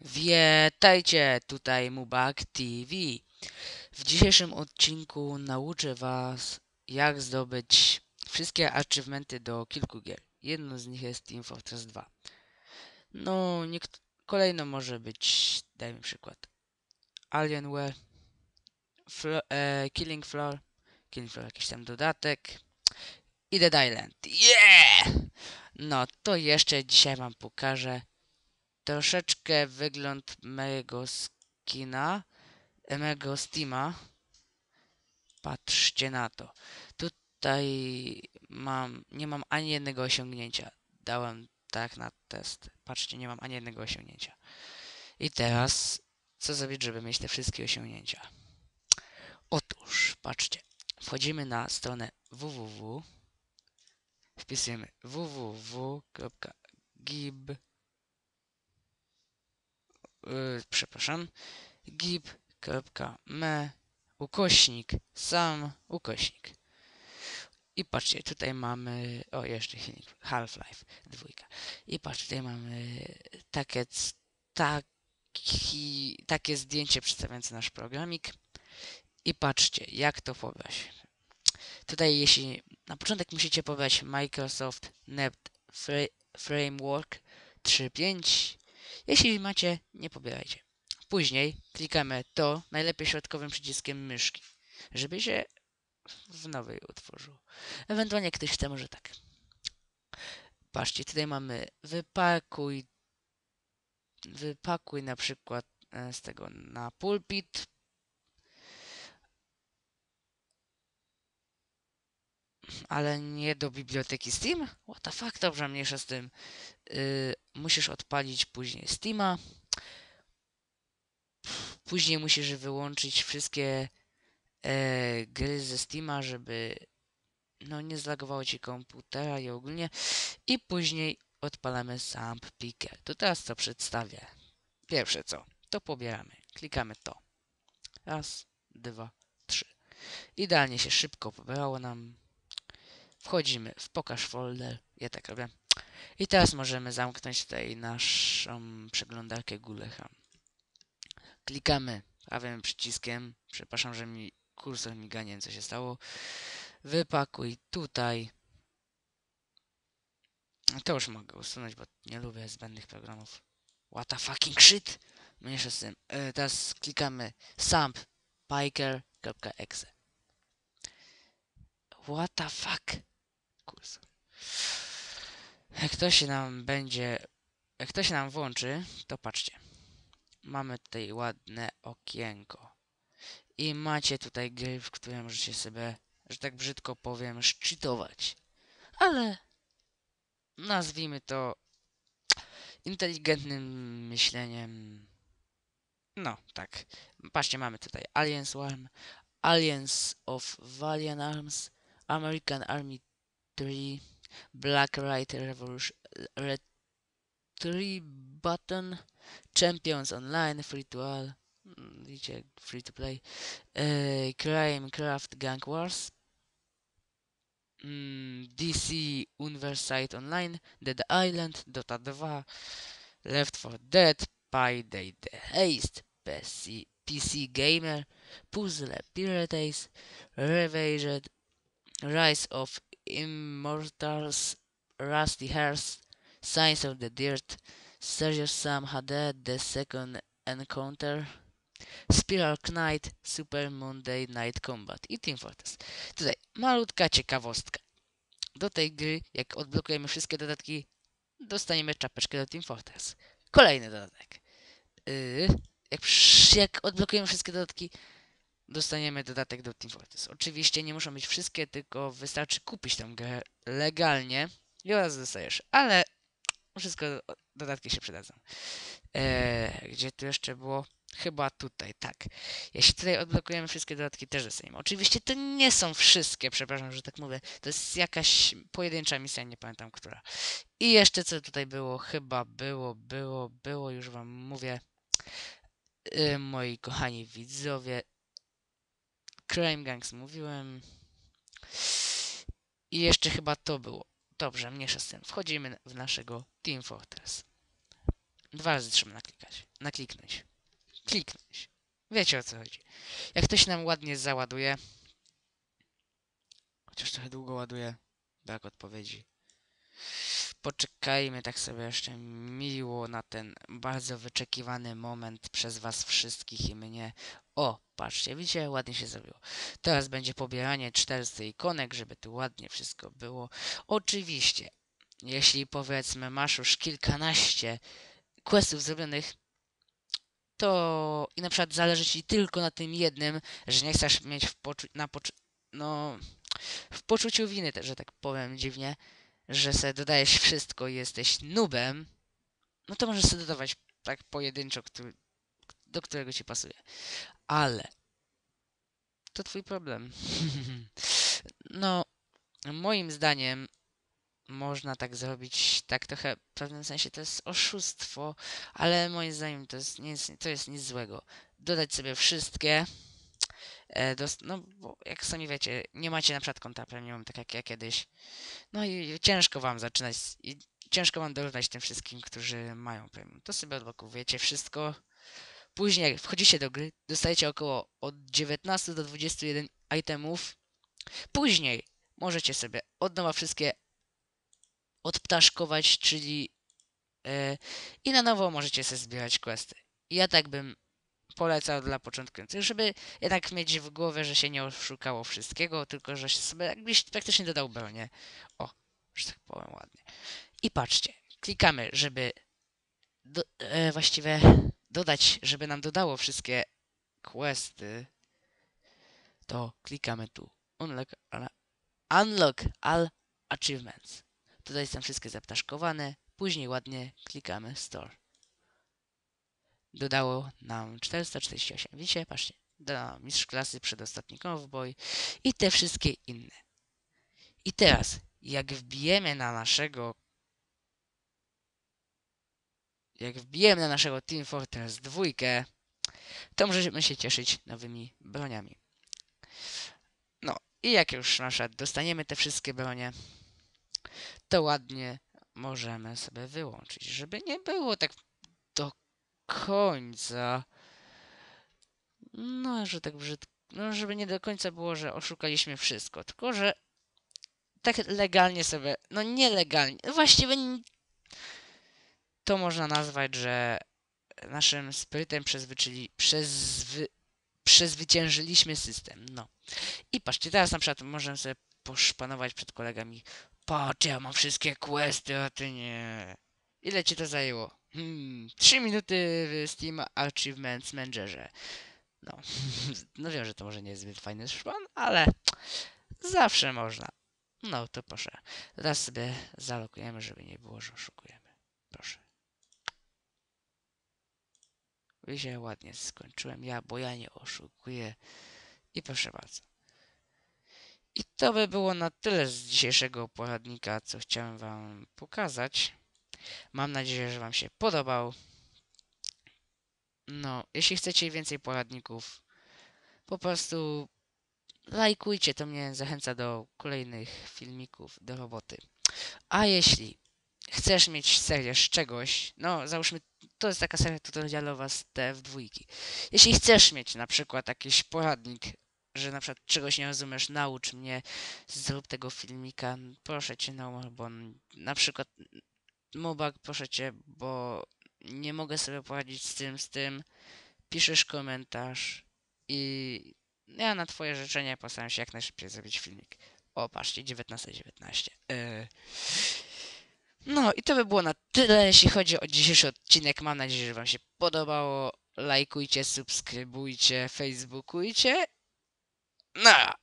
Witajcie, tutaj Mubak TV. W dzisiejszym odcinku nauczę Was, jak zdobyć wszystkie achievementy do kilku gier. Jedno z nich jest Team Fortress 2. No, kolejno może być, dajmy przykład, Alienware, Flo- e, Killing Floor, Killing Floor jakiś tam dodatek i Dead Island. Yeah! No, to jeszcze dzisiaj Wam pokażę troszeczkę wygląd mojego skina, mojego Steama. Patrzcie na to. Tutaj mam, nie mam ani jednego osiągnięcia. Dałem tak na test. Patrzcie, nie mam ani jednego osiągnięcia. I teraz, co zrobić, żeby mieć te wszystkie osiągnięcia? Otóż, patrzcie, wchodzimy na stronę www. Wpisujemy www.gib yy, przepraszam, gib.me ukośnik sam ukośnik. I patrzcie, tutaj mamy, o jeszcze silnik Half-Life dwójka. I patrzcie, tutaj mamy takie, taki, takie zdjęcie przedstawiające nasz programik. I patrzcie, jak to pobrać. Tutaj jeśli na początek musicie pobrać Microsoft Net Fra- Framework 3.5 jeśli macie, nie pobierajcie. Później klikamy to, najlepiej środkowym przyciskiem myszki, żeby się w nowej utworzył. Ewentualnie ktoś chce, może tak. Patrzcie, tutaj mamy wypakuj, wypakuj na przykład e, z tego na pulpit. Ale nie do biblioteki Steam? What the fuck, dobrze, mniejsza z tym. Yy, musisz odpalić później Steama. Później musisz wyłączyć wszystkie e, gry ze Steama, żeby no nie zlagowało ci komputera i ogólnie. I później odpalamy sam Picker. To teraz co przedstawię. Pierwsze co, to pobieramy. Klikamy to. Raz, dwa, trzy. Idealnie się szybko pobrało nam. Wchodzimy w pokaż folder. Ja tak robię. I teraz możemy zamknąć tutaj naszą przeglądarkę Gulecha. Klikamy prawym przyciskiem. Przepraszam, że mi kursor miganie co się stało. Wypakuj tutaj. To już mogę usunąć, bo nie lubię zbędnych programów. What the fucking shit! Mniejsza z tym. E, teraz klikamy samp piker.exe. What the fuck? Kursor. Jak to się nam będzie, jak to się nam włączy, to patrzcie. Mamy tutaj ładne okienko. I macie tutaj gry, w które możecie sobie, że tak brzydko powiem, szczytować. Ale nazwijmy to inteligentnym myśleniem. No, tak. Patrzcie, mamy tutaj Aliens Warm, Aliens of Valiant Arms, American Army 3, Black Rider Revolution, red three Button, Champions Online, Free to All, mm, widzicie, Free to Play, e, Crime Craft Gang Wars, mm, DC Universe Online, Dead Island, Dota 2, Left 4 Dead, Payday The Haste, PC, PC Gamer, Puzzle Pirates, Ravaged, Rise of Immortals, Rusty Hearts, Signs of the Dirt, Serious Sam HD, The Second Encounter, Spiral Knight, Super Monday Night Combat i Team Fortress. Tutaj malutka ciekawostka. Do tej gry, jak odblokujemy wszystkie dodatki, dostaniemy czapeczkę do Team Fortress. Kolejny dodatek. Yy, jak, jak odblokujemy wszystkie dodatki, dostaniemy dodatek do Team Fortress. Oczywiście nie muszą być wszystkie, tylko wystarczy kupić tę grę legalnie i oraz dostajesz. Ale wszystko dodatki się przydadzą. Eee, gdzie tu jeszcze było? Chyba tutaj, tak. Jeśli tutaj odblokujemy wszystkie dodatki, też dostaniemy. Oczywiście to nie są wszystkie, przepraszam, że tak mówię. To jest jakaś pojedyncza misja, nie pamiętam która. I jeszcze co tutaj było? Chyba było, było, było, już wam mówię. Yy, moi kochani widzowie. Crime Gangs mówiłem. I jeszcze chyba to było. Dobrze, mniejsza z tym. Wchodzimy w naszego Team Fortress. Dwa razy trzeba naklikać. nakliknąć. Kliknąć. Wiecie o co chodzi. Jak ktoś nam ładnie załaduje, chociaż trochę długo ładuje, brak odpowiedzi. Poczekajmy tak sobie jeszcze miło na ten bardzo wyczekiwany moment przez was wszystkich i mnie. O, patrzcie, widzicie, ładnie się zrobiło. Teraz będzie pobieranie 400 ikonek, żeby tu ładnie wszystko było. Oczywiście, jeśli powiedzmy masz już kilkanaście questów zrobionych, to i na przykład zależy ci tylko na tym jednym, że nie chcesz mieć w poczu na poczu no w poczuciu winy, że tak powiem dziwnie, że sobie dodajesz wszystko i jesteś nubem, no to możesz sobie dodawać tak pojedynczo, który, do którego ci pasuje. Ale to twój problem. no, moim zdaniem można tak zrobić, tak trochę w pewnym sensie to jest oszustwo, ale moim zdaniem to jest, jest, to jest nic złego. Dodać sobie wszystkie, no bo jak sami wiecie, nie macie na przykład konta premium, tak jak ja kiedyś, no i ciężko wam zaczynać, i ciężko wam dorównać tym wszystkim, którzy mają premium. To sobie odblokowujecie wszystko, później jak wchodzicie do gry, dostajecie około od 19 do 21 itemów, później możecie sobie od nowa wszystkie odptaszkować, czyli e, i na nowo możecie sobie zbierać questy. Ja tak bym polecał dla początkujących, żeby jednak mieć w głowie, że się nie oszukało wszystkiego, tylko że się sobie jakbyś praktycznie dodał bronię. O, że tak powiem ładnie. I patrzcie, klikamy, żeby do, e, właściwie dodać, żeby nam dodało wszystkie questy, to klikamy tu. Unlock, unlock all achievements. Tutaj są wszystkie zaptaszkowane. Później ładnie klikamy Store. Dodało nam 448. Widzicie? Patrzcie. Dodał mistrz klasy, przedostatni cowboy i te wszystkie inne. I teraz, jak wbijemy na naszego jak wbijemy na naszego Team Fortress 2, to możemy się cieszyć nowymi broniami. No i jak już na przykład dostaniemy te wszystkie bronie, to ładnie możemy sobie wyłączyć, żeby nie było tak końca. No, że tak brzydko. No, żeby nie do końca było, że oszukaliśmy wszystko, tylko że tak legalnie sobie, no nielegalnie, właściwie to można nazwać, że naszym sprytem przezwyczyli, przezwy, przezwyciężyliśmy system. No. I patrzcie, teraz na przykład możemy sobie poszpanować przed kolegami. Patrz, ja mam wszystkie questy, a ty nie. Ile ci to zajęło? Hmm, 3 minuty w Steam Achievements Managerze. No, no wiem, że to może nie jest zbyt fajny szpan, ale zawsze można. No, to proszę. Teraz sobie zalokujemy, żeby nie było, że oszukujemy. Proszę. Wiecie, ładnie skończyłem ja, bo ja nie oszukuję. I proszę bardzo. I to by było na tyle z dzisiejszego poradnika, co chciałem Wam pokazać. Mam nadzieję, że Wam się podobał. No, jeśli chcecie więcej poradników, po prostu lajkujcie, to mnie zachęca do kolejnych filmików, do roboty. A jeśli chcesz mieć serię z czegoś, no załóżmy, to jest taka seria tutorialowa z TF2. Jeśli chcesz mieć na przykład jakiś poradnik że na przykład czegoś nie rozumiesz, naucz mnie, zrób tego filmika, proszę cię, no, bo na przykład Mobak, proszę cię, bo nie mogę sobie poradzić z tym, z tym, piszesz komentarz i ja na twoje życzenie postaram się jak najszybciej zrobić filmik. O, patrzcie, 19.19. 19. Yy. No i to by było na tyle, jeśli chodzi o dzisiejszy odcinek. Mam nadzieję, że wam się podobało. Lajkujcie, subskrybujcie, facebookujcie 那